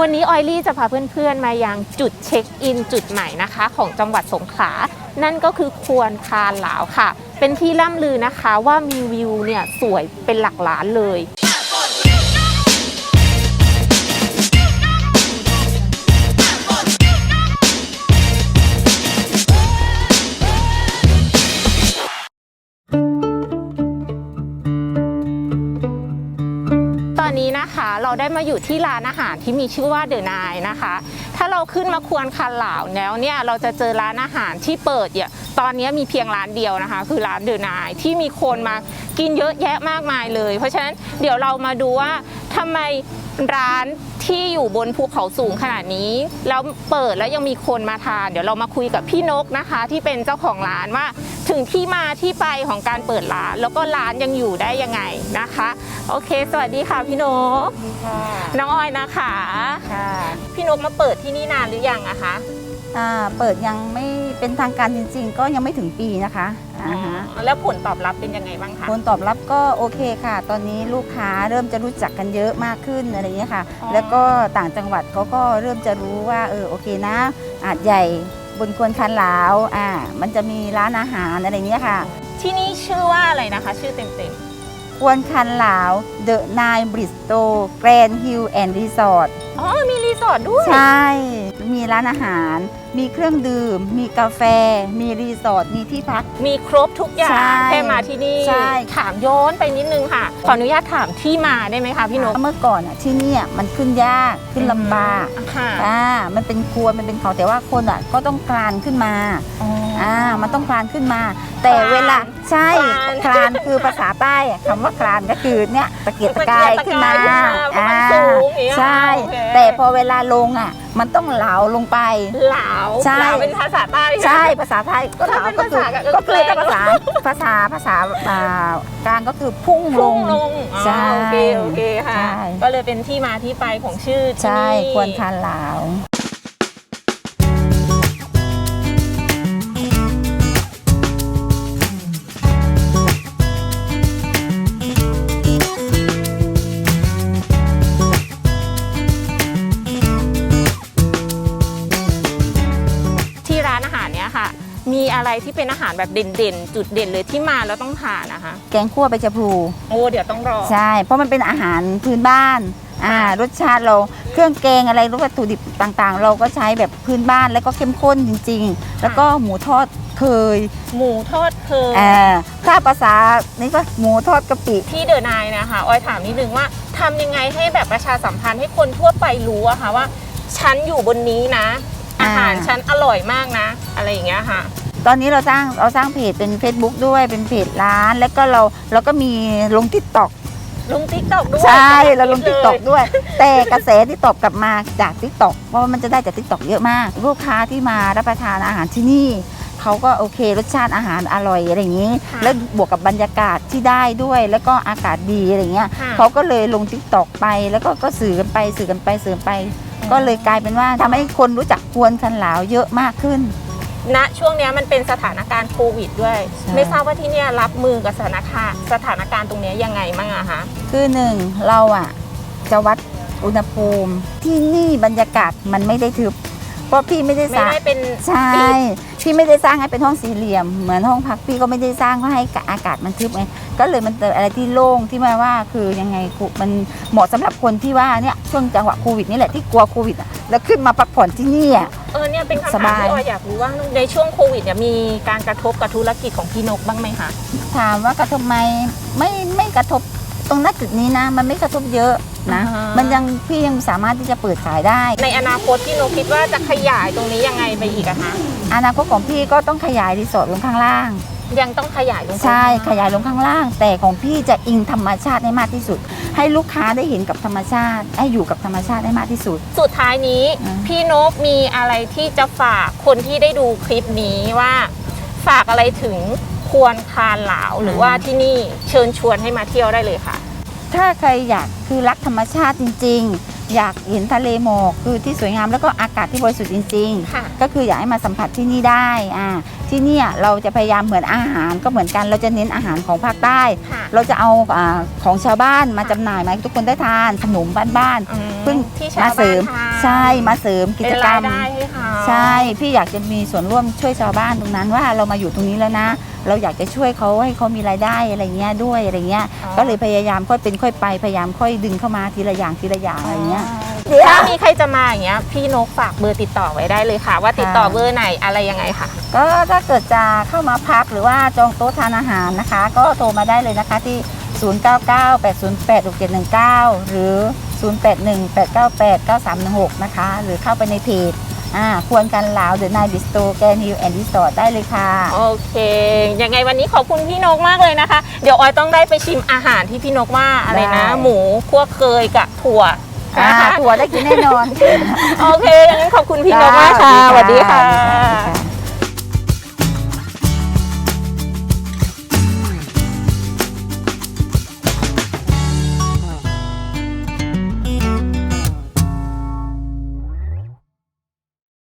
วันนี้ออยลี่จะพาเพื่อนๆมายังจุดเช็คอินจุดใหม่นะคะ ของจังหวัดสงขลา นั่นก็คือควนคาหลาวค่ะ เป็นที่ล่ำลือนะคะว่ามีวิวเนี่ยสวยเป็นหลักล้านเลย ได้มาอยู่ที่ร้านอาหารที่มีชื่อว่าเดอะนายนะคะ ถ้าเราขึ้นมาควรคันเหล่าแล้วเนี่ยเราจะเจอร้านอาหารที่เปิดเนี่ยตอนนี้มีเพียงร้านเดียวนะคะ คือร้านเดอะนายที่มีคนมากินเยอะแยะมากมายเลย เพราะฉะนั้นเดี๋ยวเรามาดูว่าทำไมร้านที่อยู่บนภูเขาสูงขนาดนี้ แล้วเปิดแล้วยังมีคนมาทาน เดี๋ยวเรามาคุยกับพี่นกนะคะ ที่เป็นเจ้าของร้านว่า ถึงที่มาที่ไปของการเปิดร้าน แล้วก็ร้านยังอยู่ได้ยังไงนะคะ โอเค สวัสดีค่ะพี่นกค่ะน้องออยนะคะค่ะพี่นกมาเปิดที่นี่นานหรือยังอะคะอ่าเปิดยังไม่เป็นทางการจริง ๆ ก็ยังไม่ถึงปีนะคะอ่าฮะแล้วผลตอบรับเป็นยังไงบ้างคะผลตอบรับก็โอเคค่ะ ตอนนี้ลูกค้าเริ่มจะรู้จักกันเยอะมากขึ้นอะไรอย่างเงี้ยค่ะอ๋อแล้วก็ต่างจังหวัดเขาก็เริ่มจะรู้ว่าเออโอเคนะอาจใหญ่ บนควนคันหลาวอ่ามันจะมีร้านอาหารอะไรเงี้ยค่ะ ที่นี่ชื่อว่าอะไรนะคะ ชื่อเต็ม ควนคันหลาว The Nine Bristol Grand Hill and Resort ๆอ๋อ มีรีสอร์ทด้วย ใช่ มีร้านอาหาร มีเครื่องดื่ม มีกาแฟ มีรีสอร์ท มีที่พัก มีครบทุกอย่าใช่งแค่มาที่นี่ ใช่ ถามย้อนไปนิดนึงค่ะ ขออนุญาตถามที่มาได้ไหมคะพี่นก เมื่อก่อนอะที่เนี่ยมันขึ้นยาก ขึ้นลำบาก ค่ะ อ่า มันเป็นครัว มันเป็นเขาแต่ว่าคนอะก็ต้องคลานขึ้นมา อ่ามันต้องคลานขึ้นมา แต่คลานเวลาใช่คลานคลานคือภาษาใต้อะคำว่าคลานก็คือเนี่ยตะเกียกตะกายขึ้นมาตะเกียกตะกายขึ้นมาเพราะมันสูงอย่างเงี้ยใช่ โอเค แต่พอเวลาลงอะ มันต้องเหลาลงไปเหลาใช่เหลาเป็นภาษาใต้ใช่ภาษาไทยก็ถ้าถามเป็นก็คือภาษาก็ก็คือแปลถ้าภาษาภาษาภาษาอ่ากลางก็คือพุ่งลพุ่งง ลงอ๋อใช่โอเคโอเคค่ะ ใช่ ก็เลยเป็นที่มาที่ไปของชื่อที่ใช่นี่ ควรทานลา อะไรที่เป็นอาหารแบบเด่นๆ จุดเด่นเลยที่มาแล้วต้องทานนะคะ แกงคั่วใบชะพลูโอ้เดี๋ยวต้องรอ ใช่ เพราะมันเป็นอาหารพื้นบ้านอ่ารสชาติเราเครื่องแกงอะไรรสวัตถุดิบต่างๆ เราก็ใช้แบบพื้นบ้านแล้วก็เข้มข้นจริง ๆ แล้วก็หมูทอดเคยหมูทอดเคยอ่าถ้าภาษานี่ก็หมูทอดกะปิที่เดอะนายนะคะออยถามนิดนึงว่าทำยังไงให้แบบประชาสัมพันธ์ให้คนทั่วไปรู้อะค่ะว่าฉันอยู่บนนี้นะ อาหารฉันอร่อยมากนะ อะไรอย่างเงี้ยค่ะ ตอนนี้เราสร้างเราสร้างเพจเป็น Facebook ด้วยเป็นเพจร้าน แล้วก็เราเราก็มีลงทิกตอกลงติ๊กต็อกด้วยใช่เราลงยทิกตอกด้วย แต่กระแสที่ตอบกลับมาจากทิกตอกเพราะว่ามันจะได้จากทิกตอกเยอะมาก ลูกค้าที่มารับประทานอาหารที่นี่เขาก็โอเครสชาติอาหารอร่อยอะไรอย่างนี้ค่ะแล้วบวกกับบรรยากาศที่ได้ด้วย แล้วก็อากาศดีอะไรเงี้ยค่ะเขาก็เลยลงทิกตอกไปแล้วก็ก็สื่อกันไปสื่อกันไปสื่อกันไป ก็เลยกลายเป็นว่าทำให้คนรู้จักควนคันหลาวเยอะมากขึ้น ณช่วงเนี้ยมันเป็นสถานการณ์โควิดด้วย ใช่ ไม่ทราบว่าที่เนี่ยรับมือกับสถานการณ์สถานการณ์ตรงเนี้ยยังไงบ้างอะคะคือหนึ่งเราอะจะวัดอุณหภูมิที่นี่บรรยากาศมันไม่ได้ทึบ เพราะพี่ไม่ได้ไม่สร้างได้เป็นใช่พี่ไม่ได้สร้างให้เป็นห้องสี่เหลี่ยม เหมือนห้องพักพี่ก็ไม่ได้สร้างให้อากาศมันทึบไงก็เลยมันเจออะไรที่โล่งที่มาว่าคือยังไงกูมันเหมาะสำหรับคนที่ว่าเนี่ยช่วงจังหวะโควิดนี่แหละที่กลัวโควิดอะ แล้วขึ้นมาพักผ่อนที่นี่อะเออเนี่ยเป็นคำสถามบาย ที่ออยอยากรู้ว่าในช่วงโควิดเนี่ยมีการกระทบกับธุรกิจของพี่นกบ้างไหมคะถามว่ากระทบไหมไม่ไม่กระทบตรงหน้าจุดนี้นะ มันไม่กระทบเยอะ นะ อ่าฮะ มันยังพี่ยังสามารถที่จะเปิดขายได้ ในอนาคตพี่นกคิดว่าจะขยายตรงนี้ยังไงไปอีกอะคะอนาคตของพี่ก็ต้องขยายรีสอร์ทลงข้างล่าง ยังต้องขยายลงไปใช่ขยายลงข้างล่าง แต่ของพี่จะอิงธรรมชาติให้มากที่สุด ให้ลูกค้าได้เห็นกับธรรมชาติ ให้อยู่กับธรรมชาติให้มากที่สุด สุดท้ายนี้ อืม พี่นกมีอะไรที่จะฝากคนที่ได้ดูคลิปนี้ว่า ฝากอะไรถึงควรคานหลาวหรือว่าที่นี่เชิญชวนให้มาเที่ยวได้เลยค่ะ ถ้าใครอยากคือรักธรรมชาติจริง ๆ อยากเห็นทะเลหมอกคือที่สวยงามแล้วก็อากาศที่บริสุทธิ์จริง ค่ะ ๆ ก็คืออยากให้มาสัมผัสที่นี่ได้อ่าที่เนี่ยเราจะพยายามเหมือนอาหารก็เหมือนกันเราจะเน้นอาหารของภาคใต้ ค่ะเราจะเอาอาของชาวบ้านมาจำหน่ายมาให้ทุกคนได้ทานขนมบ้านอืมเพิ่งที่ๆชาวมาเสริมบ้านทานใช่มาเสริมกิเป็จนกรรารยมได้ให้เขา ใช่ พี่อยากจะมีส่วนร่วมช่วยชาวบ้านตรงนั้นว่าเรามาอยู่ตรงนี้แล้วนะ เราอยากจะช่วยเขาให้เขามีรายได้อะไรเงี้ยด้วยอะไรเงี้ยอ๋อก็เลยพยายามค่อยเป็นค่อยไปพยายามค่อยดึงเข้ามาทีละอย่างทีละอย่างอะไรเงี้ย เดี๋ยว ถ้ามีใครจะมาอย่างเงี้ยพี่นกฝากเบอร์ติดต่อไว้ได้เลยค่ะ ว่าติดต่อค่ะเบอร์ไหนอะไรยังไงค่ะ ก็ถ้าเกิดจะเข้ามาพักหรือว่าจองโต๊ะทานอาหารนะคะ ก็โทรมาได้เลยนะคะที่ 0998086719 หรือ 0818989316 นะคะ หรือเข้าไปในเพจ อ่าควรกันลาวเดอะนายบิสโตแกนฮิลแอนด์รีสอร์ทได้เลยค่ะ โอเค ยังไงวันนี้ขอบคุณพี่นกมากเลยนะคะ เดี๋ยวออยต้องได้ไปชิมอาหารที่พี่นกว่าอะไรนะ ได้ หมูคั่วเคยกับถั่วอ่านะคะตัวได้กินแน่นอน โอเคงั้นขอบคุณพี่นกมากค่ะสวัสดีค่ะ สวัสดีค่ะ